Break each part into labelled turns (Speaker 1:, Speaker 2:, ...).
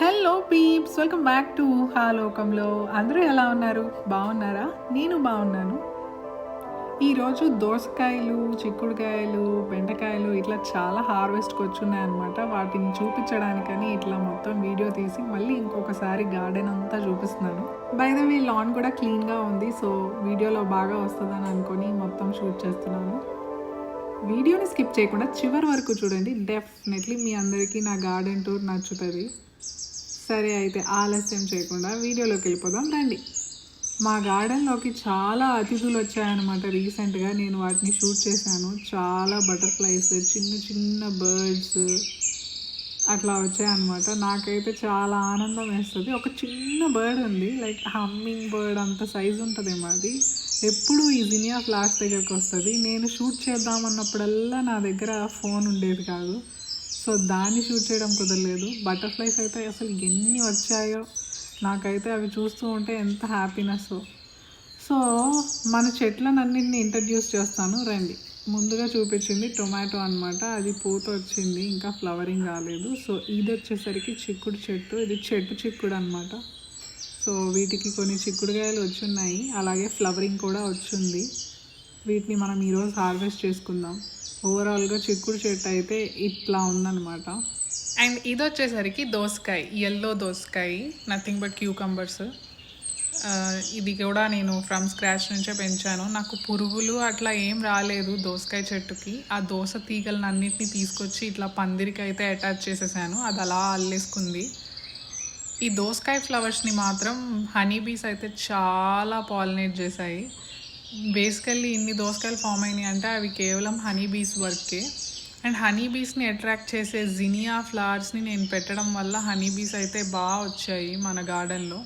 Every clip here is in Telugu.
Speaker 1: Hello peeps welcome back to హాలోకంలో అందరూ ఎలా ఉన్నారు? బాగున్నారా? నేను బాగున్నాను. ఈరోజు దోసకాయలు చిక్కుడుకాయలు బెండకాయలు ఇట్లా చాలా హార్వెస్ట్కి వచ్చున్నాయన్నమాట వాటిని చూపించడానికని ఇట్లా మొత్తం వీడియో తీసి మళ్ళీ ఇంకొకసారి గార్డెన్ అంతా చూపిస్తున్నాను. బై ద లాన్ కూడా క్లీన్గా ఉంది సో వీడియోలో బాగా వస్తుందని అనుకొని మొత్తం షూట్ చేస్తున్నాను. వీడియోని స్కిప్ చేయకుండా చివరి వరకు చూడండి. డెఫినెట్లీ మీ అందరికీ నా గార్డెన్ టూర్ నచ్చుతుంది. సరే అయితే ఆలస్యం చేయకుండా వీడియోలోకి వెళ్ళిపోదాం రండి. మా గార్డెన్లోకి చాలా అతిథులు వచ్చాయన్నమాట రీసెంట్గా. నేను వాటిని షూట్ చేశాను. చాలా బటర్ఫ్లైస్ చిన్న చిన్న బర్డ్స్ అట్లా వచ్చాయన్నమాట. నాకైతే చాలా ఆనందం వేస్తుంది. ఒక చిన్న బర్డ్ ఉంది. లైక్ హమ్మింగ్ బర్డ్ అంత సైజు ఉంటుందేమో అది. ఎప్పుడు ఈ జినియా ఫ్లాష్ దగ్గరకు వస్తుంది. నేను షూట్ చేద్దామన్నప్పుడల్లా నా దగ్గర ఫోన్ ఉండేది కాదు. సో దాన్ని షూట్ చేయడం కుదరలేదు. బటర్ఫ్లైస్ అయితే అసలు ఎన్ని వచ్చాయో నాకైతే అవి చూస్తూ ఉంటే ఎంత హ్యాపీనెస్ సో మన చెట్లనన్నింటిని ఇంట్రడ్యూస్ చేస్తాను. రండి. ముందుగా చూపించింది టొమాటో అన్నమాట. అది పూత వచ్చింది ఇంకా ఫ్లవరింగ్ రాలేదు. సో ఇది వచ్చేసరికి చిక్కుడు చెట్టు. ఇది చెట్టు చిక్కుడు అనమాట సో వీటికి కొన్ని చిక్కుడుకాయలు వచ్చున్నాయి. అలాగే ఫ్లవరింగ్ కూడా వచ్చింది. వీటిని మనం ఈరోజు హార్వెస్ట్ చేసుకుందాం. ఓవరాల్గా చిక్కుడు చెట్టు అయితే ఇట్లా ఉందన్నమాట. అండ్ ఇది వచ్చేసరికి దోసకాయ ఎల్లో దోసకాయ నథింగ్ బట్ క్యూకంబర్స్ ఇది కూడా నేను ఫ్రమ్ స్క్రాచ్ నుంచే పెంచాను. నాకు పురుగులు అట్లా ఏం రాలేదు దోసకాయ చెట్టుకి. ఆ దోస తీగలను అన్నిటిని తీసుకొచ్చి ఇట్లా పందిరికి అయితే అటాచ్ చేసేసాను. అది అలా అల్లేసుకుంది. ఈ దోసకాయ ఫ్లవర్స్ని మాత్రం హనీ బీస్ అయితే చాలా పాలినేట్ చేశాయి. బేసికల్లీ ఇన్ని దోసకాయలు ఫామ్ అయినాయి అంటే అవి కేవలం హనీ బీస్ వర్కే. అండ్ హనీ బీస్ని అట్రాక్ట్ చేసే జినియా ఫ్లవర్స్ని నేను పెట్టడం వల్ల హనీ బీస్ అయితే బాగా వచ్చాయి మన గార్డెన్లో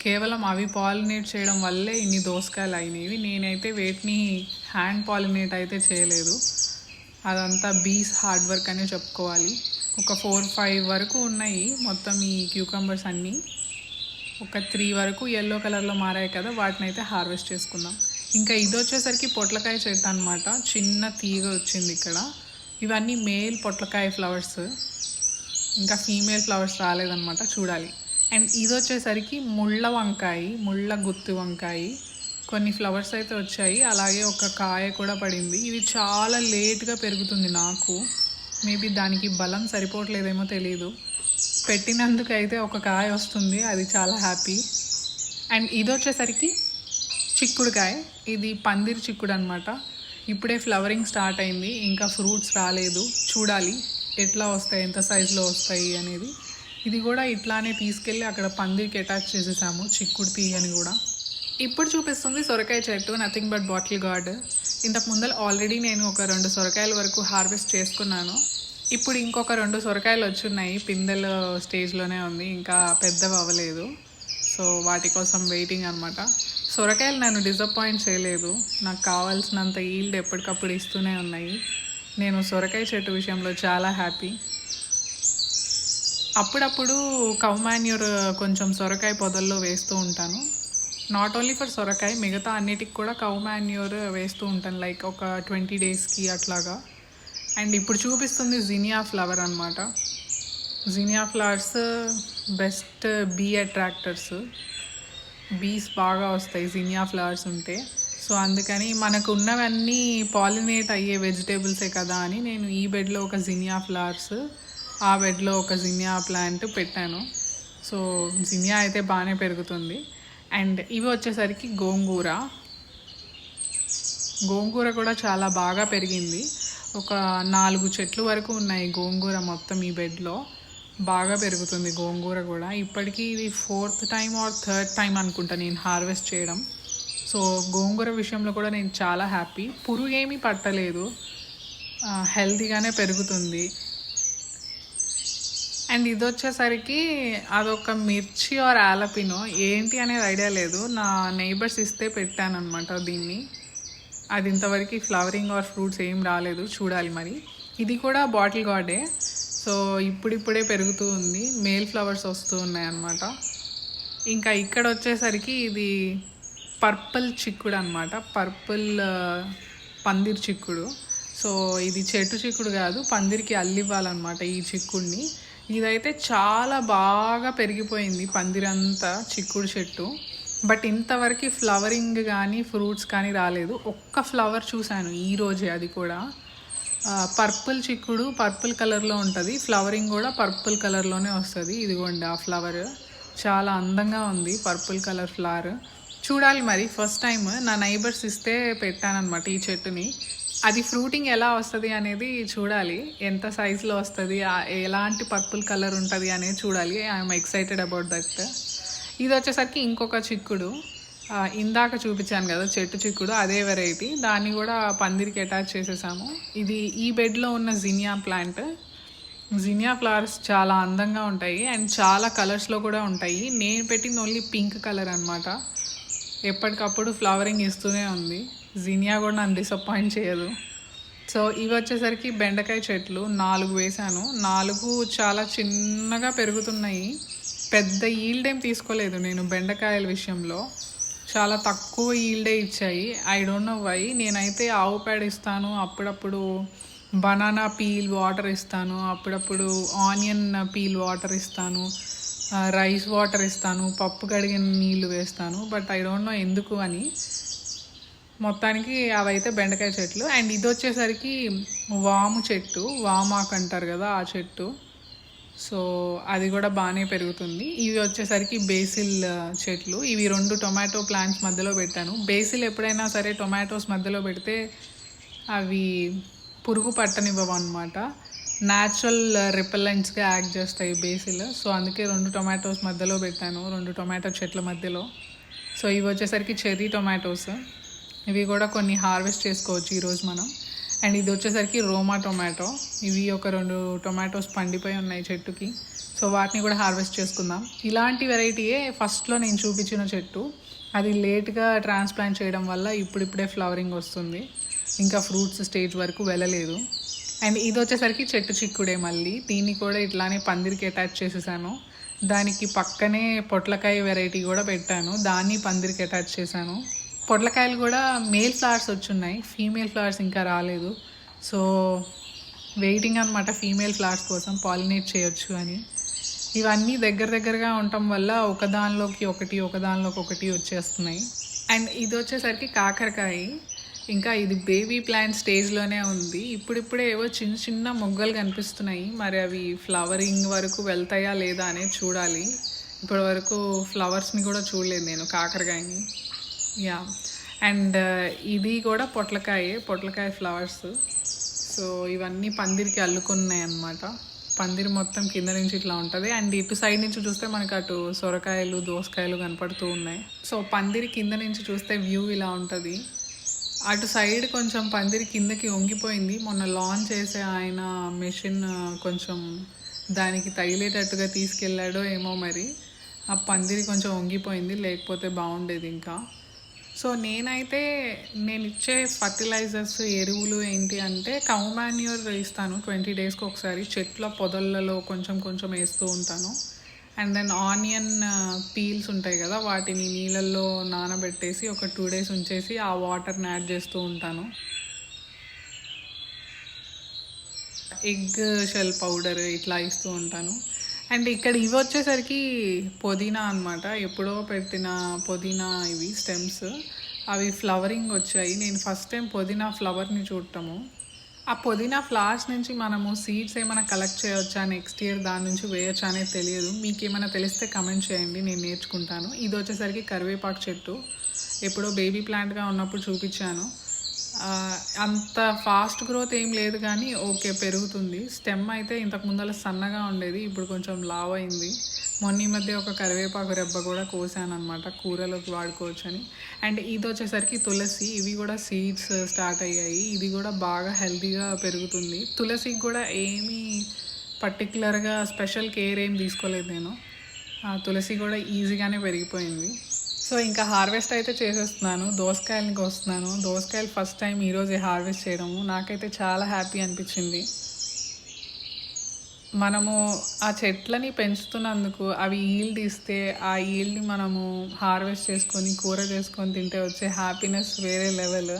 Speaker 1: కేవలం అవి పాలినేట్ చేయడం వల్లే ఇన్ని దోసకాయలు అయినవి నేనైతే వేటిని హ్యాండ్ పాలినేట్ అయితే చేయలేదు. అదంతా బీస్ హార్డ్ వర్క్ అనే చెప్పుకోవాలి. ఒక ఫోర్ ఫైవ్ వరకు ఉన్నాయి మొత్తం ఈ క్యూకంబర్స్ అన్నీ. ఒక త్రీ వరకు ఎల్లో కలర్లో మారాయి కదా వాటిని అయితే హార్వెస్ట్ చేసుకుందాం. ఇంకా ఇది వచ్చేసరికి పొట్లకాయ చెట్టు అనమాట చిన్న తీగ వచ్చింది ఇక్కడ. ఇవన్నీ మేల్ పొట్లకాయ ఫ్లవర్స్. ఇంకా ఫీమేల్ ఫ్లవర్స్ రాలేదన్నమాట చూడాలి. అండ్ ఇది వచ్చేసరికి ముళ్ళ వంకాయ ముళ్ళ గుత్తి వంకాయ కొన్ని ఫ్లవర్స్ అయితే వచ్చాయి. అలాగే ఒక కాయ కూడా పడింది. ఇది చాలా లేట్గా పెరుగుతుంది నాకు. మేబీ దానికి బలం సరిపోవట్లేదేమో తెలియదు పెట్టినందుకు అయితే ఒక కాయ వస్తుంది. అది చాలా హ్యాపీ. అండ్ ఇది వచ్చేసరికి చిక్కుడుకాయ ఇది పందిరి చిక్కుడు అనమాట ఇప్పుడే ఫ్లవరింగ్ స్టార్ట్ అయింది ఇంకా ఫ్రూట్స్ రాలేదు. చూడాలి ఎట్లా వస్తాయి ఎంత సైజులో వస్తాయి అనేది. ఇది కూడా ఇట్లానే తీసుకెళ్ళి అక్కడ పందిరికి అటాచ్ చేసేసాము చిక్కుడు తీయని కూడా. ఇప్పుడు చూపిస్తుంది సొరకాయ చెట్టు నథింగ్ బట్ బాటిల్ గార్డ్ ఇంతకు ముందర ఆల్రెడీ నేను ఒక రెండు సొరకాయల వరకు హార్వెస్ట్ చేసుకున్నాను. ఇప్పుడు ఇంకొక రెండు సొరకాయలు వచ్చున్నాయి పిందెల స్టేజ్లోనే ఉంది ఇంకా పెద్దవి అవ్వలేదు. సో వాటి కోసం వెయిటింగ్ అనమాట సొరకాయలు నన్ను డిసప్పాయింట్ చేయలేదు. నాకు కావాల్సినంత ఈల్డ్ ఎప్పటికప్పుడు ఇస్తూనే ఉన్నాయి. నేను సొరకాయ చెట్టు విషయంలో చాలా హ్యాపీ అప్పుడప్పుడు కౌమాన్యూర్ కొంచెం సొరకాయ పొదల్లో వేస్తూ ఉంటాను. నాట్ ఓన్లీ ఫర్ సొరకాయ మిగతా అన్నిటికి కూడా కౌమాన్యూర్ వేస్తూ ఉంటాను. లైక్ ఒక ట్వంటీ డేస్కి అట్లాగా. అండ్ ఇప్పుడు చూపిస్తుంది జినియా ఫ్లవర్ అనమాట zinnia flowers best bee attractors. Bees బాగా వస్తాయి జినియా ఫ్లవర్స్ ఉంటే. సో అందుకని మనకు ఉన్నవన్నీ పాలినేట్ అయ్యే వెజిటేబుల్సే కదా అని నేను ఈ బెడ్లో ఒక జినియా ఫ్లవర్స్ ఆ బెడ్లో ఒక జినియా ప్లాంట్ పెట్టాను. సో జినియా అయితే బాగానే పెరుగుతుంది. అండ్ ఇవి వచ్చేసరికి గోంగూర. గోంగూర కూడా చాలా బాగా పెరిగింది. ఒక నాలుగు చెట్లు వరకు ఉన్నాయి గోంగూర మొత్తం ఈ బెడ్లో. బాగా పెరుగుతుంది గోంగూర కూడా. ఇప్పటికీ ఇది fourth time or third time అనుకుంటా నేను హార్వెస్ట్ చేయడం. సో గోంగూర విషయంలో కూడా నేను చాలా హ్యాపీ. పురుగు ఏమీ పట్టలేదు. హెల్తీగానే పెరుగుతుంది. అండ్ ఇది వచ్చేసరికి అదొక మిర్చి ఆర్ ఆలపినో ఏంటి అనేది ఐడియా లేదు. నా నైబర్స్ ఇస్తే పెట్టాను అనమాట దీన్ని. అది ఇంతవరకు ఫ్లవరింగ్ ఆర్ ఫ్రూట్స్ ఏం రాలేదు. చూడాలి మరి. ఇది కూడా బాటిల్ గార్డే. సో ఇప్పుడిప్పుడే పెరుగుతూ ఉంది. మేల్ ఫ్లవర్స్ వస్తూ ఉన్నాయి అన్నమాట ఇంకా ఇక్కడ వచ్చేసరికి ఇది పర్పుల్ చిక్కుడు అనమాట పర్పుల్ పందిర్ చిక్కుడు. సో ఇది చెట్టు చిక్కుడు కాదు పందిరికి అల్లివ్వాలన్నమాట ఈ చిక్కుడిని. ఇదైతే చాలా బాగా పెరిగిపోయింది పందిరంతా చిక్కుడు చెట్టు. బట్ ఇంతవరకు ఫ్లవరింగ్ కానీ ఫ్రూట్స్ కానీ రాలేదు. ఒక్క ఫ్లవర్ చూశాను ఈరోజే అది కూడా. పర్పుల్ చిక్కుడు పర్పుల్ కలర్లో ఉంటుంది. ఫ్లవరింగ్ కూడా పర్పుల్ కలర్లోనే వస్తుంది. ఇదిగోండి ఆ ఫ్లవర్. చాలా అందంగా ఉంది పర్పుల్ కలర్ ఫ్లవర్ చూడాలి మరి ఫస్ట్ టైం నా నైబర్స్ ఇస్తే పెట్టానమాట ఈ చెట్టుని. అది ఫ్రూటింగ్ ఎలా వస్తుంది అనేది చూడాలి. ఎంత సైజులో వస్తుంది ఎలాంటి పర్పుల్ కలర్ ఉంటుంది అనేది చూడాలి. I'm excited about that. ఇది వచ్చేసరికి ఇంకొక చిక్కుడు. ఇందాక చూపించాను కదా చెట్టు చిక్కుడు అదే వెరైటీ దాన్ని కూడా పందిరికి అటాచ్ చేసేసాము. ఇది ఈ బెడ్లో ఉన్న జినియా ప్లాంట్. జినియా ఫ్లవర్స్ చాలా అందంగా ఉంటాయి అండ్ చాలా కలర్స్లో కూడా ఉంటాయి. నేను పెట్టింది ఓన్లీ పింక్ కలర్ అనమాట ఎప్పటికప్పుడు ఫ్లవరింగ్ ఇస్తూనే ఉంది. జినియా కూడా నన్ను డిసప్పాయింట్ చేయదు. సో ఇవి వచ్చేసరికి బెండకాయ చెట్లు నాలుగు వేశాను నాలుగు చాలా చిన్నగా పెరుగుతున్నాయి. పెద్ద ఈల్డ్ ఏం తీసుకోలేదు నేను బెండకాయల విషయంలో. చాలా తక్కువ ఈల్డే ఇచ్చాయి. ఐ డోంట్ నో వై నేనైతే ఆవు పేడ ఇస్తాను అప్పుడప్పుడు బనానా పీల్ వాటర్ ఇస్తాను అప్పుడప్పుడు ఆనియన్ పీల్ వాటర్ ఇస్తాను రైస్ వాటర్ ఇస్తాను పప్పు కడిగిన నీళ్ళు వేస్తాను బట్ ఐ డోంట్ నో ఎందుకు అని. మొత్తానికి అవైతే బెండకాయ చెట్లు. అండ్ ఇది వచ్చేసరికి వాము చెట్టు వామాకు అంటారు కదా ఆ చెట్టు. సో అది కూడా బాగానే పెరుగుతుంది. ఇవి వచ్చేసరికి బేసిల్ చెట్లు. ఇవి రెండు టొమాటో ప్లాంట్స్ మధ్యలో పెట్టాను. బేసిల్ ఎప్పుడైనా సరే టొమాటోస్ మధ్యలో పెడితే అవి పురుగు పట్టనివ్వవు అనమాట న్యాచురల్ రిపెలెంట్స్గా యాక్ట్ చేస్తాయి బేసిల్. సో అందుకే రెండు టొమాటోస్ మధ్యలో పెట్టాను. రెండు టొమాటో చెట్ల మధ్యలో. సో ఇవి వచ్చేసరికి చెర్రీ టొమాటోస్. ఇవి కూడా కొన్ని హార్వెస్ట్ చేసుకోవచ్చు ఈరోజు మనం. అండ్ ఇది వచ్చేసరికి రోమా టొమాటో. ఇవి ఒక రెండు టొమాటోస్ పండిపోయి ఉన్నాయి చెట్టుకి. సో వాటిని కూడా హార్వెస్ట్ చేసుకుందాం. ఇలాంటి వెరైటీయే ఫస్ట్లో నేను చూపించిన చెట్టు. అది లేట్గా ట్రాన్స్ప్లాంట్ చేయడం వల్ల ఇప్పుడిప్పుడే ఫ్లవరింగ్ వస్తుంది. ఇంకా ఫ్రూట్స్ స్టేజ్ వరకు వెళ్ళలేదు. అండ్ ఇది వచ్చేసరికి చెట్టు చిక్కుడే మళ్ళీ. దీన్ని కూడా ఇట్లానే పందిరికి అటాచ్ చేసేసాను. దానికి పక్కనే పొట్లకాయ వెరైటీ కూడా పెట్టాను. దాన్ని పందిరికి అటాచ్ చేశాను. పొట్లకాయలు కూడా మేల్ ఫ్లవర్స్ వచ్చున్నాయి. ఫీమేల్ ఫ్లవర్స్ ఇంకా రాలేదు. సో వెయిటింగ్ అనమాట ఫీమేల్ ఫ్లవర్స్ కోసం పాలినేట్ చేయొచ్చు అని. ఇవన్నీ దగ్గర దగ్గరగా ఉండటం వల్ల ఒకదానిలోకి ఒకటి ఒకదానిలోకి ఒకటి వచ్చేస్తున్నాయి. అండ్ ఇది వచ్చేసరికి కాకరకాయ. ఇంకా ఇది బేబీ ప్లాంట్ స్టేజ్లోనే ఉంది. ఇప్పుడిప్పుడే ఏవో చిన్న చిన్న మొగ్గలు కనిపిస్తున్నాయి. మరి అవి ఫ్లవరింగ్ వరకు వెళ్తాయా లేదా అనేది చూడాలి. ఇప్పటి వరకు ఫ్లవర్స్ని కూడా చూడలేదు నేను కాకరకాయని. యా అండ్ uh, ఇది కూడా పొట్లకాయ పొట్లకాయ ఫ్లవర్స్ సో ఇవన్నీ పందిరికి అల్లుకున్నాయి అన్నమాట. పందిరి మొత్తం కింద నుంచి ఇట్లా ఉంటుంది. అండ్ ఇటు సైడ్ నుంచి చూస్తే మనకు అటు సొరకాయలు దోసకాయలు కనపడుతూ ఉన్నాయి. సో పందిరి కింద నుంచి చూస్తే వ్యూ ఇలా ఉంటుంది. అటు సైడ్ కొంచెం పందిరి కిందకి వంగిపోయింది. మొన్న లాంచ్ చేసే ఆయన మెషిన్ uh, కొంచెం దానికి తగిలేటట్టుగా తీసుకెళ్ళాడో ఏమో మరి. ఆ పందిరి కొంచెం వంగిపోయింది. లేకపోతే బాగుండేది ఇంకా. సో నేనైతే నేను ఇచ్చే ఫర్టిలైజర్స్ ఎరువులు ఏంటి అంటే కౌ మాన్యూర్ ఇస్తాను ట్వంటీ డేస్కి ఒకసారి చెట్ల పొదలలో కొంచెం కొంచెం వేస్తూ ఉంటాను. అండ్ దెన్ ఆనియన్ పీల్స్ ఉంటాయి కదా వాటిని నీళ్ళల్లో నానబెట్టేసి ఒక టూ డేస్ ఉంచేసి ఆ వాటర్ని యాడ్ చేస్తూ ఉంటాను. ఎగ్ షెల్ పౌడర్ ఇట్లా ఇస్తూ ఉంటాను. అండ్ ఇక్కడ ఇవి వచ్చేసరికి పుదీనా అన్నమాట. ఎప్పుడో పెట్టిన పుదీనా ఇవి స్టెమ్స్ అవి ఫ్లవరింగ్ వచ్చాయి. నేను ఫస్ట్ టైం పుదీనా ఫ్లవర్ని చూడటము. ఆ పుదీనా ఫ్లవర్స్ నుంచి మనము సీడ్స్ ఏమైనా కలెక్ట్ చేయవచ్చా నెక్స్ట్ ఇయర్ దాని నుంచి వేయొచ్చా అనేది తెలియదు. మీకు ఏమైనా తెలిస్తే కమెంట్ చేయండి నేను నేర్చుకుంటాను. ఇది వచ్చేసరికి కరివేపాకు చెట్టు. ఎప్పుడో బేబీ ప్లాంట్గా ఉన్నప్పుడు చూపించాను. అంత ఫాస్ట్ గ్రోత్ ఏం లేదు కానీ ఓకే పెరుగుతుంది. స్టెమ్ అయితే ఇంతకు ముందర సన్నగా ఉండేది ఇప్పుడు కొంచెం లావ్ అయింది. మొన్న ఈ మధ్య ఒక కరివేపాకు రెబ్బ కూడా కోసాను అనమాట కూరలోకి వాడుకోవచ్చు అని అండ్ ఇది వచ్చేసరికి తులసి ఇవి కూడా సీడ్స్ స్టార్ట్ అయ్యాయి. ఇది కూడా బాగా హెల్తీగా పెరుగుతుంది. తులసికి కూడా ఏమీ పర్టికులర్గా స్పెషల్ కేర్ ఏం తీసుకోలేదు నేను. తులసి కూడా ఈజీగానే పెరిగిపోయింది. సో ఇంకా హార్వెస్ట్ అయితే చేసేస్తున్నాను. దోసకాయలకి వస్తున్నాను దోసకాయలు ఫస్ట్ టైం ఈరోజే హార్వెస్ట్ చేయడము. నాకైతే చాలా హ్యాపీ అనిపించింది. మనము ఆ చెట్లని పెంచుతున్నందుకు అవి ఈల్డ్ ఇస్తే ఆ ఈల్డ్ని మనము హార్వెస్ట్ చేసుకొని కూర చేసుకొని తింటే వచ్చే హ్యాపీనెస్ వేరే లెవెల్.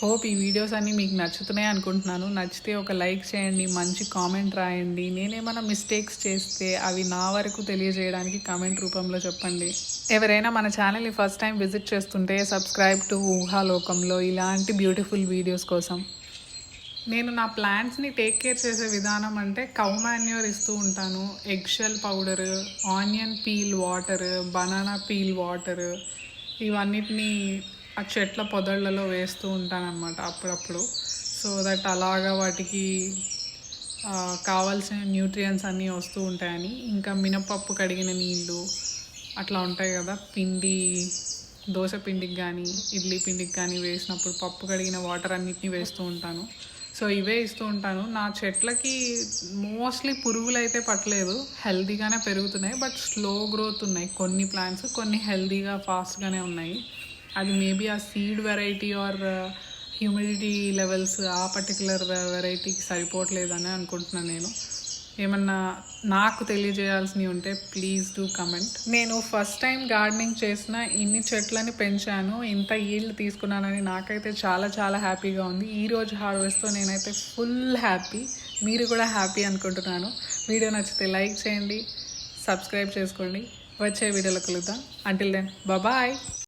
Speaker 1: హోప్ ఈ వీడియోస్ అన్నీ మీకు నచ్చుతున్నాయి అనుకుంటున్నాను. నచ్చితే ఒక లైక్ చేయండి మంచి కామెంట్ రాయండి. నేనేమైనా మిస్టేక్స్ చేస్తే అవి నా వరకు తెలియజేయడానికి కామెంట్ రూపంలో చెప్పండి. ఎవరైనా మన ఛానల్ని ఫస్ట్ టైం విజిట్ చేస్తుంటే సబ్స్క్రైబ్ టు ఊహాలోకంలో ఇలాంటి బ్యూటిఫుల్ వీడియోస్ కోసం. నేను నా ప్లాంట్స్ని టేక్ కేర్ చేసే విధానం అంటే కౌ మాన్యూర్ ఇస్తూ ఉంటాను. Eggshell powder onion peel water banana peel water ఇవన్నిటిని ఆ చెట్ల పొదళ్ళలో వేస్తూ ఉంటాను అప్పుడప్పుడు. సో దట్ అలాగా వాటికి కావాల్సిన న్యూట్రియంట్స్ అన్నీ వస్తూ ఉంటాయని. ఇంకా మినపప్పు కడిగిన నీళ్ళు అట్లా ఉంటాయి కదా. పిండి దోశ పిండికి కానీ ఇడ్లీ పిండికి కానీ వేసినప్పుడు పప్పు కడిగిన వాటర్ అన్నిటిని వేస్తూ ఉంటాను. సో ఇవే ఇస్తూ ఉంటాను. నా చెట్లకి మోస్ట్లీ పురుగులు అయితే పట్టలేదు. హెల్తీగానే పెరుగుతున్నాయి బట్ స్లో గ్రోత్ ఉన్నాయి. కొన్ని ప్లాంట్స్ కొన్ని హెల్తీగా ఫాస్ట్గానే ఉన్నాయి. అది మేబీ ఆ seed variety or humidity levels ఆ పర్టికులర్ వెరైటీకి uh, సరిపోవట్లేదని అనుకుంటున్నాను నేను. ఏమన్నా నాకు తెలియజేయాల్సినవి ఉంటే ప్లీజ్ డూ కమెంట్ నేను ఫస్ట్ టైం గార్డెనింగ్ చేసిన ఇన్ని చెట్లని పెంచాను ఇంత ఈల్డ్ తీసుకున్నానని నాకైతే చాలా చాలా హ్యాపీగా ఉంది. ఈ రోజు హార్వెస్ట్తో నేనైతే ఫుల్ హ్యాపీ మీరు కూడా హ్యాపీ అనుకుంటున్నాను. వీడియో నచ్చితే లైక్ చేయండి సబ్స్క్రైబ్ చేసుకోండి. వచ్చే వీడియోలో కలుద్దాం. Until then bye